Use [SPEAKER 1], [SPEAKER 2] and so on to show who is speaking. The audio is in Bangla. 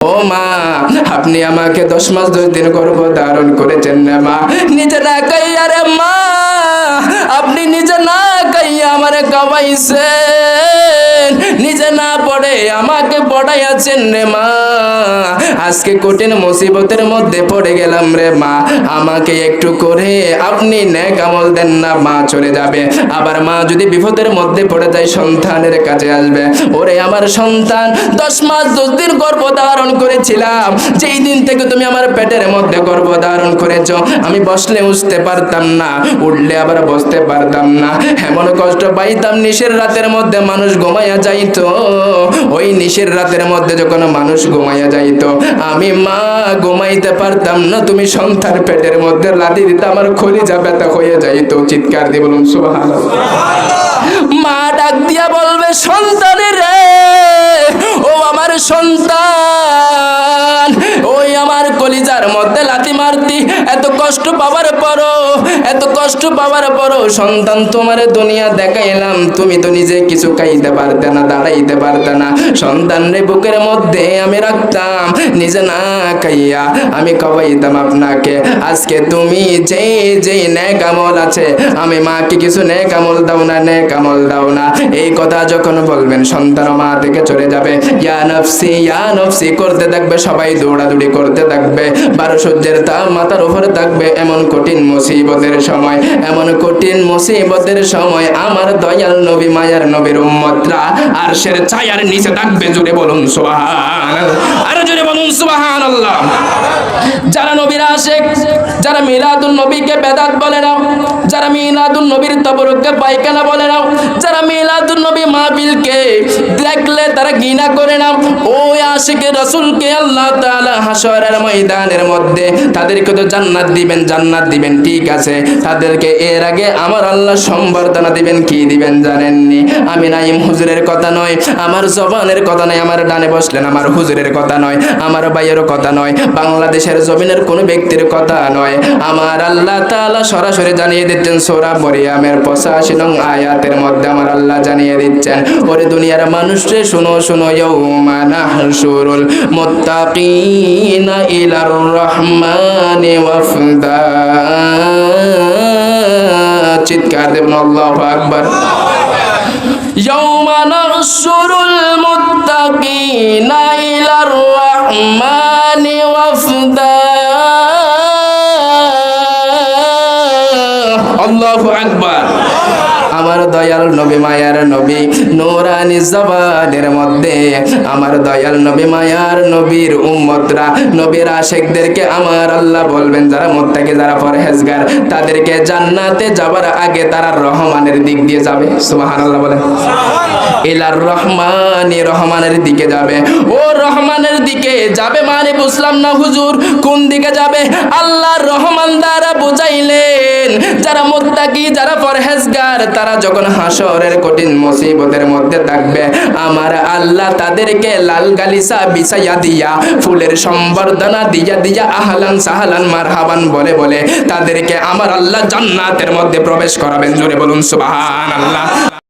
[SPEAKER 1] ও মা, আপনি আমাকে দশ মাস দশ দিন গর্ভ ধারণ করেছেন না মা। নিজে না কাইয়া রে মা, আপনি নিজে না কাইয়া আমারে কামাইছেন পড়াইয়াছেন রে মা। আজকে কঠিন মুসিবতের মধ্যে পড়ে গেলাম রে মা। আমাকে একটু করে আপনি ন্যাক দেন না, মা চলে যাবে। আবার মা যদি বিপদের মধ্যে পড়ে যায়, সন্তানের কাছে আসবে। ওরে আমার সন্তান, দশ মাস, দশ দিন ধারণ করেছিলাম। যেই দিন থেকে তুমি আমার পেটের মধ্যে গর্ভ ধারণ করেছ, আমি বসলে উঠতে পারতাম না, উঠলে আবার বসতে পারতাম না। এমন কষ্ট পাইতাম, নিশের রাতের মধ্যে মানুষ ঘুমাইয়া যাইতো। ওই নিশের রাতের মধ্যে যখন মানুষ ঘুমাইয়া যাইত, আমি মা, ঘুমাইতে পারতাম না, তুমি সন্তান পেটের মধ্যে লাঠি দিতে আমার খলিজা ব্যথা হয়ে যাইতো। চিৎকার দিয়ে বলুন, সুবহানাল্লাহ। মা মারতি এত কষ্ট পাওয়ার পরও, এত কষ্ট পাওয়ার পরও সন্তান তোমার দুনিয়া দেখাইলাম। তুমি তো নিজে কিছু খাইতে পারতে না, দাঁড়াইতে পারতে না। সন্তান রে বুকের মধ্যে আমি রাখতাম, নিজে না খাইয়া আমি খাওয়াইতাম আপনাকে। আজকে তুমি যে যে ন্যাক আছে, আমি মাকে কিছু ন্যাক দাও না ন্যাক দাও না। এই কথা যখন বলবেন, সন্তান মা থেকে চলে যাবে। ইয়া নফসি ইয়া নফসি, করতে থাকবে, সবাই দৌড়াদৌড়ি করতে থাকবে। বারো সূর্যের তাপ মাথার উপরে থাকবে এমন কঠিন মুসিবতের সময়, এমন কঠিন মুসিবতের সময় আমার দয়াল নবী, মায়ার নবীর উম্মতরা আর সের ছায়ার নিচে থাকবে, জুড়ে বলুন সুবহান আর জুড়ে বলুন সুবহান আল্লাহ যারা নবীর আশেক, যারা মিলাদুল নবীকে বেদাত বলে নাও, যারা মিলাদুল নবীর তবরককে পায়খানা বলে নাও, যারা মিলাদুল নবী মাহফিলকে দেখলে তারা ঘৃণা করে না। ওই আশেকে রসুলকে আল্লাহ তাআলা হাসরের ময়দানের মধ্যে তাদেরকে তো জান্নাত দিবেন জান্নাত দিবেন, ঠিক আছে। তাদেরকে এর আগে আমার আল্লাহ সম্বর্ধনা দিবেন, কি দিবেন জানেননি? আমি নাইম হুজুরের কথা নয়, আমার জবানের কথা নয়, আমার ডানে বসলেন আমার হুজুরের কথা নয়, আমার ভাইয়েরও কথা নয়, বাংলাদেশের জমিনের কোনো ব্যক্তির কথা নয়। আমার আল্লাহ তাআলা সরাসরি জানিয়ে দিচ্ছেন, সোরা মরিয়ামের পঁচাশি নং আয়াতের মধ্যে আমার আল্লাহ জানিয়ে দিচ্ছেন, ওরে দুনিয়ার মানুষরে শোনো শোনো ইয়াউমা নাহশুরুল রহমানে চিৎকার দেব আল্লাহু আকবার। ইয়াউমা নাহশুরুল মুত্তাকিনা ইলার রহমানি ওয়াফদা। আমার দয়াল নবী, মায়ার নবী, নোরানি জবানের মধ্যে আমার দয়াল নবী, মায়ার নবীর উম্মতরা, নবীর আশেকদেরকে আমার আল্লাহ বলবেন, যারা মোত্তাকে, যারা পরহেজগার, তাদেরকে জান্নাতে যাবার আগে তারা রহমানের দিক দিয়ে যাবে। সুবহানাল্লাহ বলেন। ইলার রহমানি রহমানের দিকে যাবে। ও রহমানের দিকে যাবে মানে বুঝলাম না হুজুর, কোন দিকে যাবে? আল্লাহর রহমান দ্বারা বুঝাইলেন, যারা মোত্তাকি, যারা পরহেজগার, তারা যখন হাসরের কঠিন মুসিবতের মধ্যে থাকবে, আমার আল্লাহ তাদেরকে লাল গালিসা বিছাইয়া দিয়া, ফুলের সম্বর্ধনা দিয়া দিয়া আহলান সাহালান মারহাবান বলে বলে তাদেরকে আমার আল্লাহ জান্নাতের মধ্যে প্রবেশ করাবেন। জোরে বলুন, সুবহানাল্লাহ।